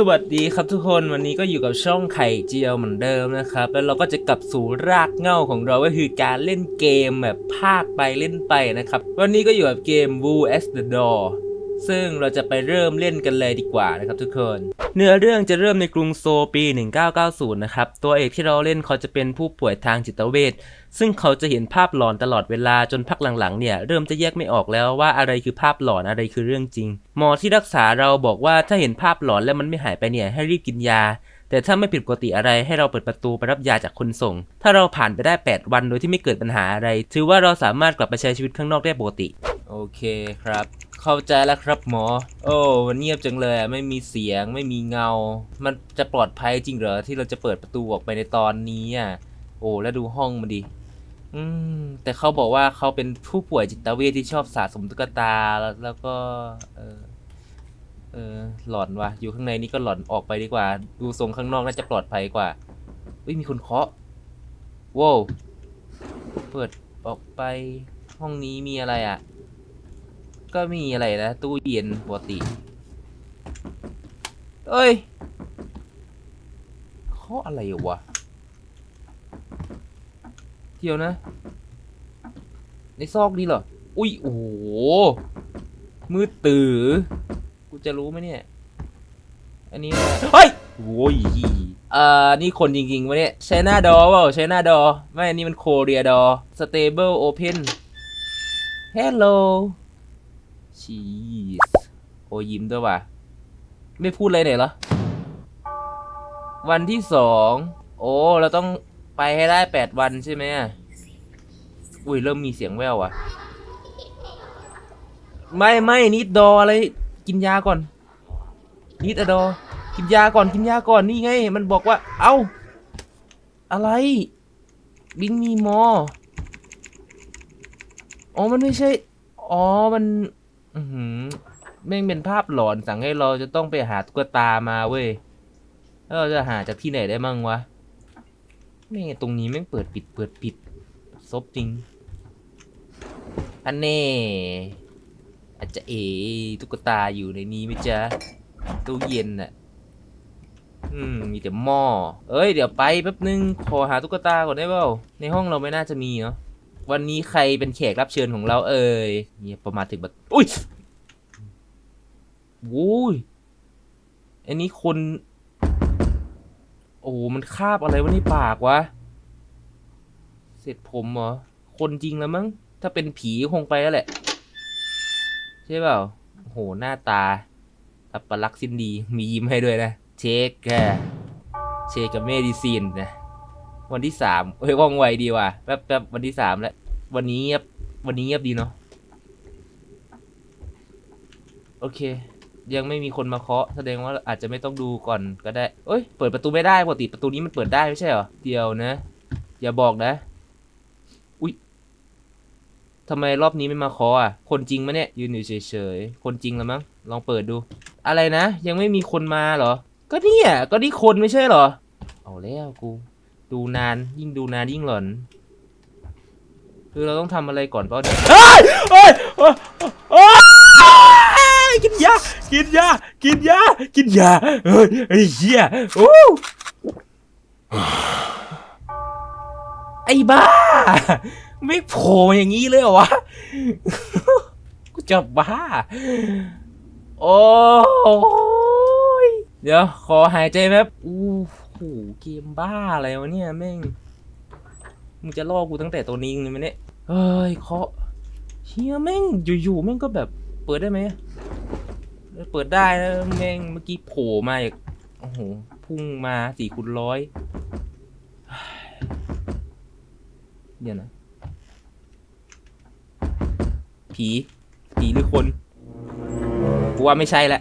สวัสดีครับทุกคนวันนี้ก็อยู่กับช่องไข่เจียวเหมือนเดิมนะครับ แล้วเราก็จะกลับสู่รากเหง้าของเราก็คือการเล่นเกมแบบภาคไปเล่นไปนะครับ วันนี้ก็อยู่กับเกม Woo as the Door ซึ่งเราจะไปเริ่มเล่นกันเลยดีกว่านะครับทุกคน เนื้อเรื่องจะเริ่มในกรุงโซลปี 1990 นะครับ ตัวเอกที่เราเล่นเขาจะเป็นผู้ป่วยทางจิตเวชซึ่งเขาจะเห็นภาพหลอนตลอดเวลาจนพักหลังๆเนี่ยเริ่มจะแยกไม่ออกแล้วว่าอะไรคือภาพหลอนอะไรคือเรื่องจริง หมอที่รักษาเราบอกว่าถ้าเห็นภาพหลอนแล้วมันไม่หายไปเนี่ยให้รีบกินยาแต่ถ้าไม่ผิดปกติอะไรให้เราเปิดประตูไปรับยาจากคนส่ง ถ้าเราผ่านไปได้ 8 วันโดยที่ไม่เกิดปัญหาอะไร ถือว่าเราสามารถกลับไปใช้ชีวิตข้างนอกได้ปกติ โอเคครับ เข้าใจแล้วครับหมอ โอ้มันเงียบจังเลยไม่มีเสียงไม่มีเงา มันจะปลอดภัยจริงเหรอที่เราจะเปิดประตูออกไปในตอนนี้อะโอ้แล้วดูห้องมันดิอืมแต่เขาบอกว่าเขาเป็นผู้ป่วยจิตเวชที่ชอบสะสมตุ๊กตาแล้วแล้วก็ เออเออหลอนว่ะอยู่ข้างในนี่ก็หลอนออกไปดีกว่า ดูทรงข้างนอกน่าจะปลอดภัยกว่าเฮ้ยมีคนเคาะว้าวเปิดออกไปห้องนี้มีอะไรอะ ก็มีอะไรนะ ตู้เย็นปกติเอ้ยเคาอะไรวะเดี๋ยวนะ ในซอกนี้เหรอ อุ้ย โอ้โห มืดตื่อ กูจะรู้ไหมเนี่ย อันนี้เฮ้ยโว้ยเอ่อ นี่คนจริงๆวะเนี่ยใช้หน้าดอเปล่าใช้หน้าดอ ไม่ อันนี้มันโคเรียดอ stable open hello ชีสโอ้ยิ้มด้วยว่ะ ไม่พูดเลยเนี่ยเหรอ วันที่สอง โอ้ เราต้องไปให้ได้แปดวันใช่ไหมอุ้ย เริ่มมีเสียงแววอะ ไม่ไม่นิดดออะไร กินยาก่อน นิดอะดอ กินยาก่อนกินยาก่อนนี่ไง มันบอกว่า เอ้า อะไรบิงมีมอ อ๋อ มันไม่ใช่ อ๋อ มัน อือหือแม่งเป็นภาพหลอนสั่งให้เราจะต้องไปหาตุ๊กตามาเว้ยแล้วเราจะหาจากที่ไหนได้มั่งวะแม่งตรงนี้แม่งเปิดปิดเปิดปิดซบจริง อันเน่อาจจะเอตุ๊กตาอยู่ในนี้ไหมจ๊ะตู้เย็นน่ะอืมมีแต่หม้อเอ้ย เดี๋ยวไปแป๊บนึง ขอหาตุ๊กตาก่อนได้เปล่าในห้องเราไม่น่าจะมีเนาะ วันนี้ใครเป็นแขกรับเชิญของเราเอ่ยเนี่ยประมาณถึงแบบอุ้ยโว้ยอันนี้คน โอ้โหมันคาบอะไรวะในปากวะ เสร็จผมเหรอ คนจริงแล้วมั้ง ถ้าเป็นผีคงไปแล้วแหละ ใช่เปล่าโอ้โหหน้าตาอัปลักษณ์สิ้นดี มียิ้มให้ด้วยนะ เช็คแกเช็คกับเมดิซินนะ วันที่สามเฮ้ยว่องไวดีว่ะแป๊บแป๊บวันที่สามแล้ว วันนี้เงียบวันนี้เงียบดีเนาะโอเค ยังไม่มีคนมาเคาะแสดงว่าอาจจะไม่ต้องดูก่อนก็ได้เอ้ยเปิดประตูไม่ได้ปกติประตูนี้มันเปิดได้ไม่ใช่เหรอเดียวนะ อย่าบอกนะ อุ๊ยทำไมรอบนี้ไม่มาเคาะอะ คนจริงมะเนี่ยยืนอยู่เฉยๆคนจริงแล้วมั้งลองเปิดดู อะไรนะ ยังไม่มีคนมาเหรอ ก็เนี่ยก็นี่คนไม่ใช่เหรอ เอาแล้วกู ดูนานยิ่งดูนานยิ่งหลอน คือเราต้องทำอะไรก่อนเปล่าเนี่ยเฮ้ยเฮ้ยเฮ้ยเฮ้ยกินยากินยากินยากินยาเฮ้ยไอ้เหี้ยโอ้ไอ้บ้า ไม่โผล่อย่างนี้เลยเหรอวะกูจะบ้า โอ้ยเดี๋ยว ขอหายใจแป๊บอู้ หเกมบ้าอะไรวะเนี่ยแม่ง มึงจะล่อกูตั้งแต่ตัวนี้เลยไหมเนี่ย เฮ้ยเคาะเฮียแม่งอยู่ๆแม่งก็แบบเปิดได้ไหม เปิดได้นะแม่งเมื่อกี้โผล่มาอีกโอ้โห พุ่งมาสี่คูณร้อยเดี๋ยวนะ ผี ผีหรือคน กูว่าไม่ใช่และ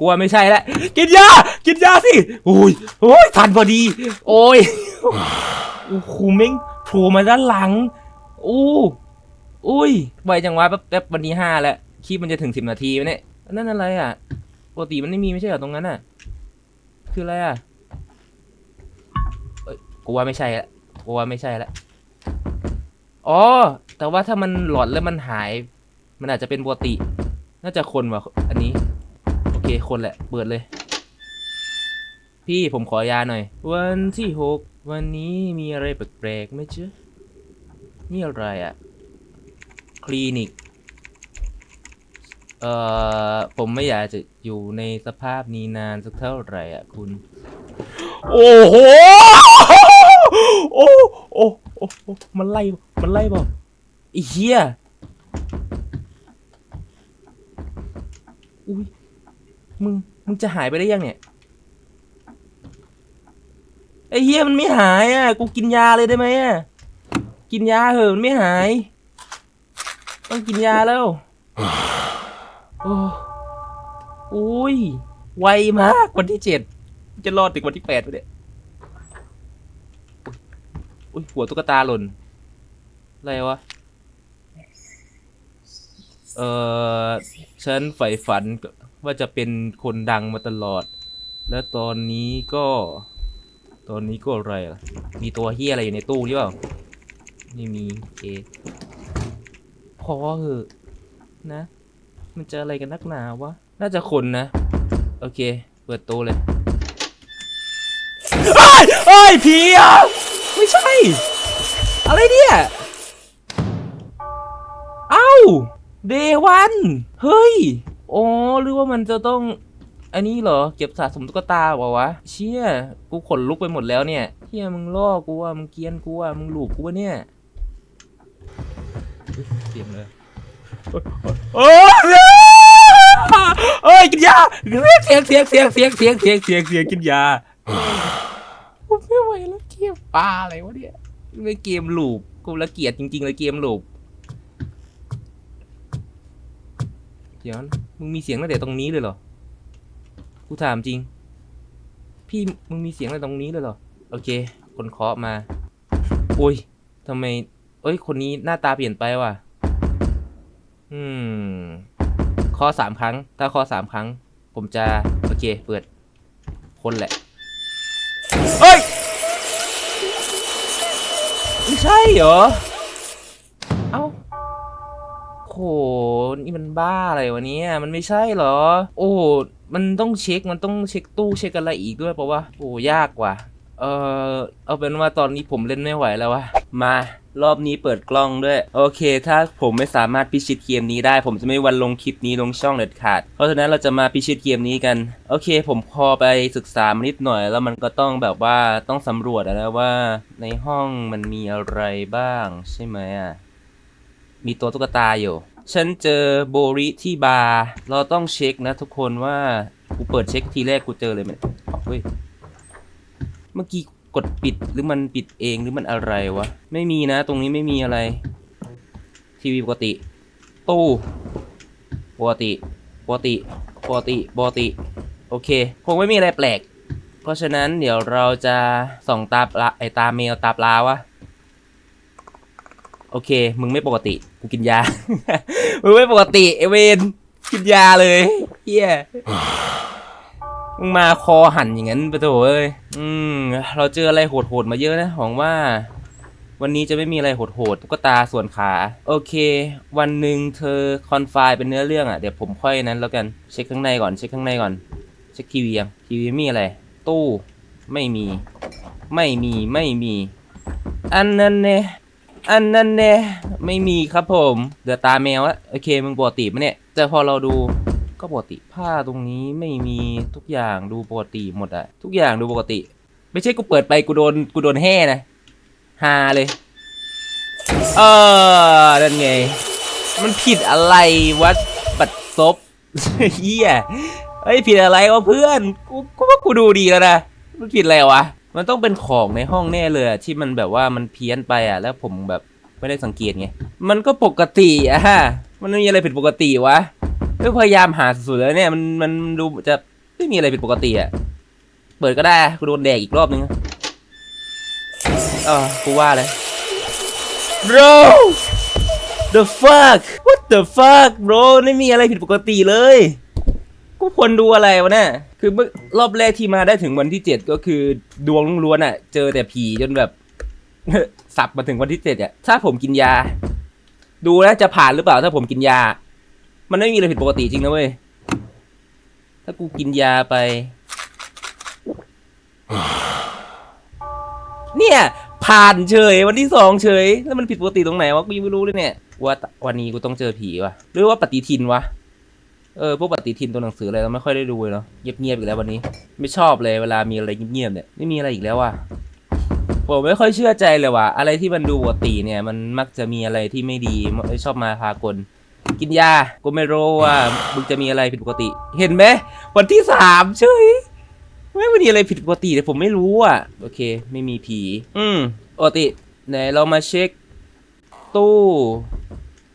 กูว่าไม่ใช่และกินยา กินยาสิโอ้ยโอ้ยทันพอดี โอ้ยโอ้โหแม่งโผล่มาด้านหลังอู้อุ้ยไวจังวะแป๊บแป๊บวันนี้ห้าแล้วคลิปมันจะถึงสิบนาทีไหมเนี่ยนั่นอะไรอะปกติมันไม่มีไม่ใช่เหรอตรงนั้นอะ คืออะไรอะเอ้ยกูว่าไม่ใช่ละกูว่าไม่ใช่ละอ๋อ แต่ว่าถ้ามันหลอนแล้วมันหาย มันอาจจะเป็นปกติ น่าจะคนว่ะอันนี้ คคนแหละ เปิดเลย พี่ผมขอยาหน่อย วันที่หกวันนี้มีอะไรแปลกๆไหมเจ๊ะนี่อะไรอะคลินิก เอ่อ ผมไม่อยากจะอยู่ในสภาพนี้นานสักเท่าไหร่อะคุณ โอ้โห โอ้ โอ้ โอ้โอ้มันไล่ มันไล่บอกไอ้เหี้ย อุ้ย มึง มึงจะหายไปได้ยังเนี่ย ไอ้เหี้ยมันไม่หายอะ กูกินยาเลยได้ไหมอะ กินยาเหอะมันไม่หาย ต้องกินยาแล้ว โอ้โอ้ย ไวมากวันที่เจ็ด จะรอดถึงวันที่แปดไปเนี่ยอุ้ยหัวตุ๊กตาหล่น อะไรวะ เออฉันใฝ่ฝัน ว่าจะเป็นคนดังมาตลอด แล้วตอนนี้ก็ ตอนนี้ก็อะไรล่ะมีตัวเฮียอะไรอยู่ในตู้นี่เปล่าไม่มีโอเคพอเหอะนะ มันจะอะไรกันนักหนาวะ น่าจะคนนะ โอเค เปิดตู้เลยเอ้ยเอ้ยผีอะไม่ใช่ อะไรเนี่ย เอ้า เดวัน เฮ้ย อ๋อหรือว่ามันจะต้อง อันนี้เหรอ เก็บสะสมตุ๊กตาเปล่าวะ เชี่ย กูขนลุกไปหมดแล้วเนี่ยเฮียมึงล่อกูอะมึงเกียนกูอะมึงหลูบกูวะเนี่ยเฮ้ยเสียงเลยโอ้ยเอ้ยกินยาเสียงเสียงเสียงเสียงเสียงเสียงเสียงเสียงกินยาผมไม่ไหวแล้วเกมปลาอะไรวะเนี่ยไม่เกมหลูปกูละเกียดจริงๆเลยเกมหลูป เดี๋ยวนมึงมีเสียงตั้งแต่ตรงนี้เลยเหรอ กูถามจริง พี่มึงมีเสียงตั้งแต่ตรงนี้เลยเหรอ โอเค คนเคาะมาอุ้ยทำไม เอ้ย คนนี้หน้าตาเปลี่ยนไปว่ะ อืมข้อสามครั้ง ถ้าข้อสามครั้ง ผมจะ โอเค เปิด คนแหละเฮ้ย ไม่ใช่เหรอ นี่มันบ้าอะไรวะเนี่ยมันไม่ใช่เหรอ โอ้มันต้องเช็คมันต้องเช็คตู้เช็คอะไรอีกด้วยเพราะว่าโอ้ยากกว่าเออเอาเป็นว่าตอนนี้ผมเล่นไม่ไหวแล้ววะมารอบนี้เปิดกล้องด้วย โอเค ถ้าผมไม่สามารถพิชิตเกมนี้ได้ ผมจะไม่วันลงคลิปนี้ลงช่องเด็ดขาด เพราะฉะนั้นเราจะมาพิชิตเกมนี้กัน โอเค ผมพอไปศึกษามานิดหน่อย แล้วมันก็ต้องแบบว่าต้องสำรวจอะนะว่า ในห้องมันมีอะไรบ้าง ใช่ไหมอะมีตัวตุ๊กตาอยู่ ฉันเจอโบริที่บาร์ เราต้องเช็คนะทุกคนว่า กูเปิดเช็คทีแรกกูเจอเลยมันเฮ้ย เมื่อกี้กดปิดหรือมันปิดเองหรือมันอะไรวะ ไม่มีนะ ตรงนี้ไม่มีอะไร ทีวีปกติ ตู้ปกติปกติปกติปกติ โอเค คงไม่มีอะไรแปลก เพราะฉะนั้นเดี๋ยวเราจะส่องตาปลาไอตาเมลตาปลาวะ โอเค มึงไม่ปกติ กูกินยา มึงไม่ปกติเอเวนกินยาเลยเฮียมึงมาคอหันอย่างนั้นปะโถเอ้ย อืม เราเจออะไรโหดๆมาเยอะนะหวังว่า วันนี้จะไม่มีอะไรโหดๆตุ๊กตาส่วนขา โอเค วันหนึ่งเธอคอนไฟล์เป็นเนื้อเรื่องอะ เดี๋ยวผมค่อยนั้นแล้วกัน เช็คข้างในก่อน เช็คข้างในก่อน เช็คทีวียัง ทีวีมีอะไร ตู้ ไม่มี ไม่มี ไม่มี อันนั้นเนี่ย อันนั้นเน่ไม่มีครับผมเดือตาแมวอะโอเคมึงปกติปะเนี่ยแต่พอเราดูก็ปกติผ้าตรงนี้ไม่มีทุกอย่างดูปกติหมดอะทุกอย่างดูปกติ ไม่ใช่กูเปิดไปกูโดนกูโดนแห่นะฮาเลยเออนั่นไง มันผิดอะไรวะบัดซบเฮียเฮ้ยผิดอะไรวะเพื่อนกูกูว่ากูดูดีแล้วนะมันผิดอะไรวะ มันต้องเป็นของในห้องแน่เลยอะที่มันแบบว่ามันเพี้ยนไปอะแล้วผมแบบไม่ได้สังเกตไง มันก็ปกติอะฮะมันไม่มีอะไรผิดปกติวะก็พยายามหาสุดๆแล้วเนี่ยมันมันดูจะไม่มีอะไรผิดปกติอะเปิดก็ได้กูโดนแดกอีกรอบนึงเออกูว่าเลย bro the fuck what the fuck bro ไม่มีอะไรผิดปกติเลย กูควรดูอะไรวะเนี่ย คือเมื่อรอบแรกที่มาได้ถึงวันที่เจ็ดก็คือดวงล้วนๆอะ เจอแต่ผีจนแบบ สับมาถึงวันที่เจ็ดอะถ้าผมกินยา ดูแล้วจะผ่านหรือเปล่าถ้าผมกินยา มันไม่มีอะไรผิดปกติจริงนะเว้ย ถ้ากูกินยาไป เนี่ย ผ่านเฉย วันที่สองเฉย แล้วมันผิดปกติตรงไหนวะกูยังไม่รู้เลยเนี่ยว่าวันนี้กูต้องเจอผีวะหรือว่าปฏิทินวะ เออพวกปฏิทินตัวหนังสืออะไรเราไม่ค่อยได้ดูเลยเนาะเงียบๆอีกแล้ววันนี้ ไม่ชอบเลยเวลามีอะไรเงียบๆเนี่ยไม่มีอะไรอีกแล้วว่ะผมไม่ค่อยเชื่อใจเลยว่ะอะไรที่มันดูปกติเนี่ยมันมักจะมีอะไรที่ไม่ดีไม่ชอบมาพากลกินยากูไม่รู้ว่ามึงจะมีอะไรผิดปกติ เห็นไหมวันที่สามเฉยไม่มีอะไรผิดปกติแต่ผมไม่รู้อะโอเค ไม่มีผี อืมปกติไหนเรามาเช็ค ตู้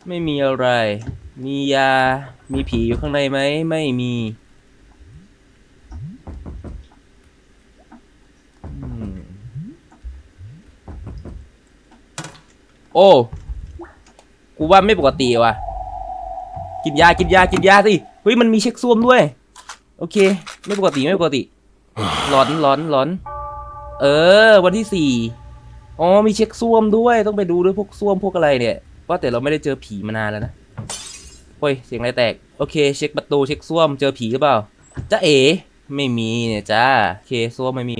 ไม่มีอะไร มียา มีผีอยู่ข้างในไหม ไม่มีโอ้ กูว่าไม่ปกติว่ะ กินยา กินยา กินยาสิ เฮ้ย มันมีเช็คซ่วมด้วย โอเค ไม่ปกติ ไม่ปกติร้อนร้อนร้อน เออ วันที่สี่อ๋อ มีเช็คซ่วมด้วย ต้องไปดูด้วยพวกซ่วมพวกอะไรเนี่ย ว่าแต่เราไม่ได้เจอผีมานานแล้วนะ โอ้ย เสียงอะไรแตก โอเค เช็คประตูเช็คซ่วมเจอผีหรือเปล่าจ้าเอ๋ไม่มีเนี่ยจ้าโอเคซ่วมไม่มี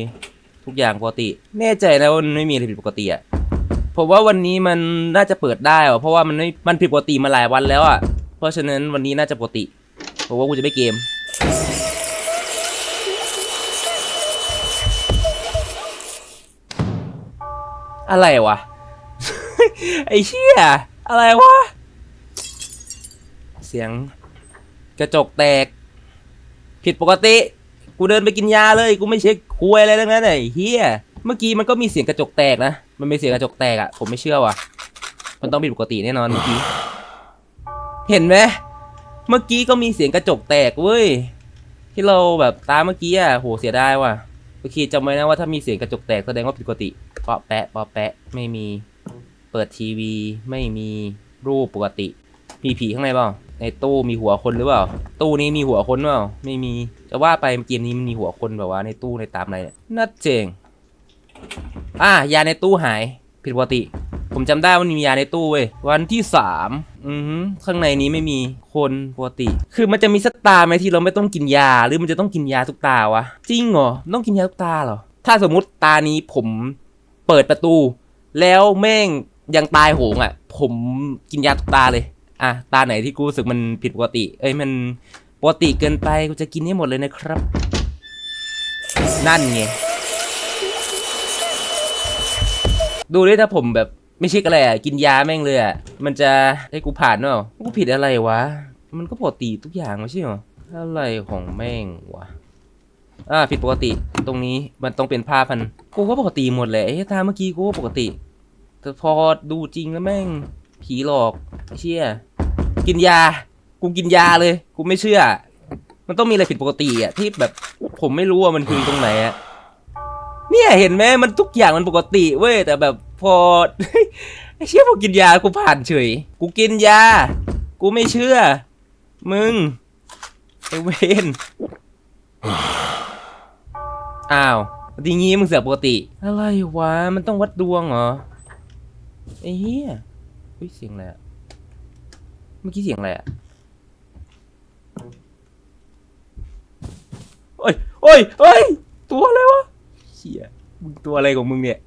ทุกอย่างปกติ แน่ใจนะว่ามันไม่มีอะไรผิดปกติอะผมว่าวันนี้มันน่าจะเปิดได้อะเพราะว่ามันไม่มันผิดปกติมาหลายวันแล้วอะเพราะฉะนั้นวันนี้น่าจะปกติผมว่ากูจะไม่เกมอะไรวะ ไอ้เชี่ยอะไรวะ เสียงกระจกแตก ผิดปกติ กูเดินไปกินยาเลย กูไม่เช็คคุยอะไรทั้งนั้นไอ้เฮียเมื่อกี้มันก็มีเสียงกระจกแตกนะ มันมีเสียงกระจกแตกอะผมไม่เชื่อว่ะ มันต้องผิดปกติแน่นอนเมื่อกี้ เห็นไหมเมื่อกี้ก็มีเสียงกระจกแตกเว้ย ที่เราแบบตาเมื่อกี้อะโหเสียดายว่ะโอเคจำไว้นะว่าถ้ามีเสียงกระจกแตกแสดงว่าผิดปกติเปาะแปะเปาะแปะไม่มี เปิดทีวี ไม่มีรูปปกติมีผีข้างในเปล่า ในตู้มีหัวคนหรือเปล่า ตู้นี้มีหัวคนเปล่า ไม่มี จะว่าไปเกมนี้มันมีหัวคนแบบว่าในตู้ในตามอะไรเนี่ยน่าเจ๋งอะยาในตู้หาย ผิดปกติ ผมจำได้ว่ามียาในตู้เว้ย วันที่สามอือหือข้างในนี้ไม่มีคนปกติ คือมันจะมีสักตาไหมที่เราไม่ต้องกินยา หรือมันจะต้องกินยาทุกตาวะ จริงเหรอ ต้องกินยาทุกตาเหรอ ถ้าสมมุติตานี้ผมเปิดประตู แล้วแม่งยังตายโหงอะ ผมกินยาทุกตาเลย อะตาไหนที่กูรู้สึกมันผิดปกติ เอ้ยมันปกติเกินไปกูจะกินให้หมดเลยนะครับ นั่นไงดูดิถ้าผมแบบไม่เช็คอะไรอะกินยาแม่งเลยอะมันจะให้กูผ่านเปล่ากูผิดอะไรวะ มันก็ปกติทุกอย่างไม่ใช่เหรออะไรของแม่งวะอ่าผิดปกติตรงนี้มันต้องเป็นผ้าพันกูก็ปกติหมดแหละไอ้ตาเมื่อกี้กูก็ปกติแต่พอดูจริงแล้วแม่ง ผีหลอกเชี่ยกินยา กูกินยาเลย กูไม่เชื่อ มันต้องมีอะไรผิดปกติอะที่แบบผมไม่รู้ว่ามันคือตรงไหนอะเนี่ยเห็นไหมมันทุกอย่างมันปกติเว้ยแต่แบบพอไอ้เชี่ยพอกินยากูผ่านเฉย กูกินยา กูไม่เชื่อ มึงไอเวนอ้าวดีงี้มึงเสือกปกติ อะไรวะ มันต้องวัดดวงเหรอไอ้เหี้ย เฮ้ยเสียงอะไรอะเมื่อกี้เสียงอะไรอะโอ้ยโอ้ยโอ้ยตัวอะไรวะเชี่ยมึงตัวอะไรของมึงเนี่ย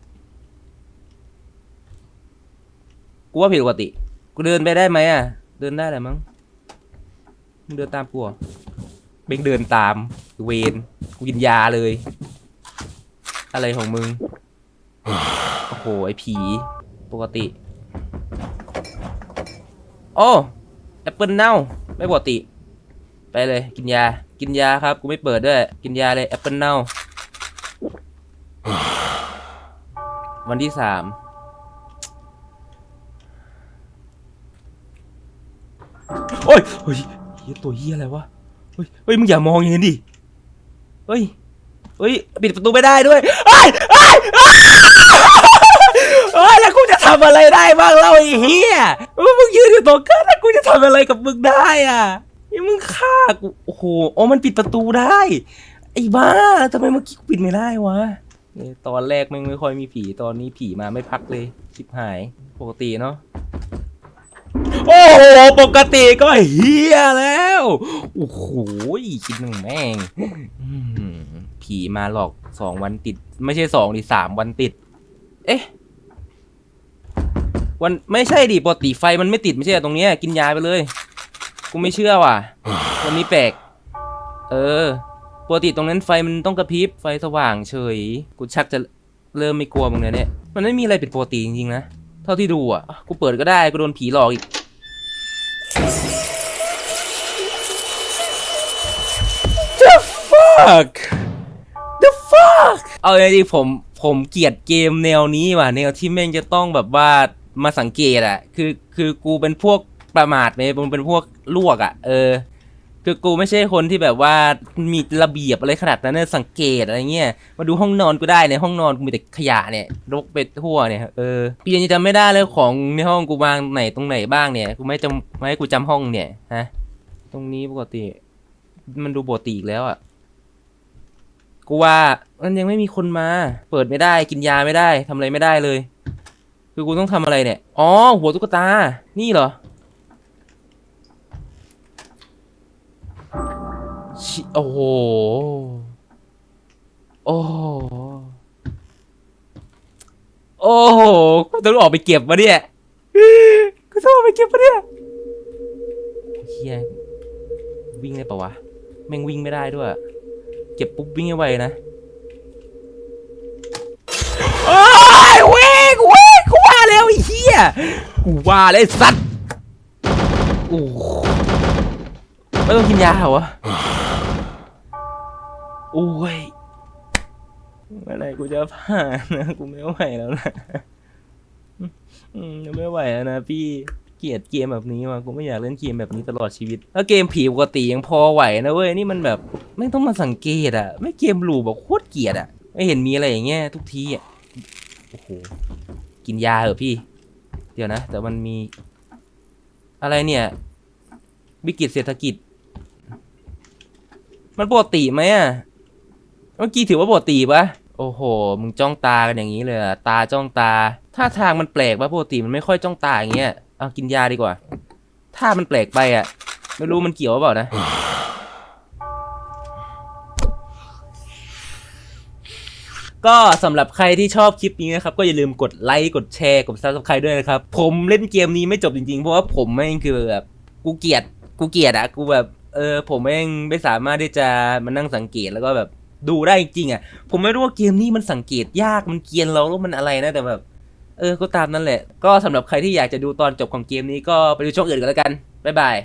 กูว่าผิดปกติ กูเดินไปได้ไหมอะเดินได้แหละมั้งมึงเดินตามกูเหรอเบงเดินตามเวนกูกินยาเลย อะไรของมึง โอ้โห ไอผี ปกติ โอ้แอปเปิลเน่าไม่ปกติ ไปเลยกินยา กินยาครับ กูไม่เปิดด้วย กินยาเลยแอปเปิลเน่า วันที่สามโอ้ยเฮ้ยเฮียตัวเฮียอะไรวะ เฮ้ย เฮ้ย มึงอย่ามองอย่างนี้ดิ เฮ้ย เฮ้ย ปิดประตูไม่ได้ด้วยเฮ้ยเฮ้ยเฮ้ยแล้วกูจะทำอะไรได้บ้างเล่าไอ้เฮี งยืนอยู่ตรงกันแล้วกูจะทำอะไรกับมึงได้อะยังมึงฆ่ากูโอ้โหอ๋อมันปิดประตูได้ ไอ้บ้าทำไมเมื่อกี้กูปิดไม่ได้วะเนี่ตอนแรกแม่งไม่ค่อยมีผีตอนนี้ผีมาไม่พักเลยชิบหายปกติเนาะโอ้โหปกติก็เฮียแล้วโอ้โหคิดหนึ่งแม่งผีผีมาหลอกสองวันติด ไม่ใช่สองดิสามวันติด เอ๊ะ วันไม่ใช่ดิปกติไฟมันไม่ติดไม่ใช่เหรอตรงเนี้ยกินยาไปเลย กูไม่เชื่อว่ะ วันนี้แปลก เออปกติตรงนั้นไฟมันต้องกระพริบไฟสว่างเฉย กูชักจะเริ่มไม่กลัวมึงแล้วเนี่ย มันไม่มีอะไรผิดปกติจริงๆนะ เท่าที่ดูอะ กูเปิดก็ได้กูโดนผีหลอกอีก The fuck The fuck เอาจริงๆผมผมเกลียดเกมแนวนี้ว่ะแนวที่แม่งจะต้องแบบว่า มาสังเกตอะคือคือกูเป็นพวกประมาทไหมมึงเป็นพวกลวกอะเออ คือกูไม่ใช่คนที่แบบว่ามีระเบียบอะไรขนาดนั้นนะสังเกตอะไรเงี้ยมาดูห้องนอนกูได้ในห้องนอนกูมีแต่ขยะเนี่ยรกไปทั่วเนี่ยเออพี่ยังจำไม่ได้เลยของในห้องกูวางไหนตรงไหนบ้างเนี่ยกูไม่จำไม่ให้กูจำห้องเนี่ยฮะตรงนี้ปกติ มันดูปกติอีกแล้วอะกูว่ามันยังไม่มีคนมา เปิดไม่ได้กินยาไม่ได้ทำอะไรไม่ได้เลย คือกูต้องทำอะไรเนี่ย อ๋อ หัวตุ๊กตา นี่เหรอชิโอ้โห โอ้โห โอ้โห กูต้องออกไปเก็บมาเนี่ย กูต้องออกไปเก็บมาเนี่ยเฮียวิ่งได้ปะวะ แม่งวิ่งไม่ได้ด้วย เก็บปุ๊บวิ่งให้ไวนะ ไอ้เหี้ยกูว่าแล้วไอ้สัตว์โอ้ไม่ต้องกินยาเหรอวะโอ้ยเมื่อไหรกูจะผ่านนะกูไม่ไหวแล้วนะอืมไม่ไหวแล้วนะพี่เกลียดเกมแบบนี้ว่ะกูไม่อยากเล่นเกมแบบนี้ตลอดชีวิตแล้วเกมผีปกติยังพอไหวนะเว้ยนี่มันแบบไม่ต้องมาสังเกตอะ ไม่เกมหลูแบบโคตรเกลียดอะไม่เห็นมีอะไรอย่างเงี้ยทุกทีอะโอ้โห กินยาเหรอพี่ เดี๋ยวนะ แต่มันมี อะไรเนี่ย วิกฤตเศรษฐกิจ มันปกติไหมอะ เมื่อกี้ถือว่าปกติปะโอ้โห มึงจ้องตากันอย่างนี้เลยอะตาจ้องตา ท่าทางมันแปลกปะปกติมันไม่ค่อยจ้องตาอย่างเงี้ย เอากินยาดีกว่า ถ้ามันแปลกไปอะ ไม่รู้มันเกี่ยวหรือเปล่านะ ก็สำหรับใครที่ชอบคลิปนี้นะครับ ก็อย่าลืมกดไลค์กดแชร์กด subscribe ด้วยนะครับ ผมเล่นเกมนี้ไม่จบจริงๆ เพราะว่าผมแม่งคือแบบกูเกลียดกูเกลียดอะกูแบบเออผมแม่งไม่สามารถที่จะมานั่งสังเกตแล้วก็แบบดูได้จริงๆอะผมไม่รู้ว่าเกมนี้มันสังเกตยากมันเกียนเราแล้วมันอะไรนะแต่แบบ เออก็ตามนั่นแหละ ก็สำหรับใครที่อยากจะดูตอนจบของเกมนี้ก็ไปดูช่องอื่นกันแล้วกันบ๊ายบาย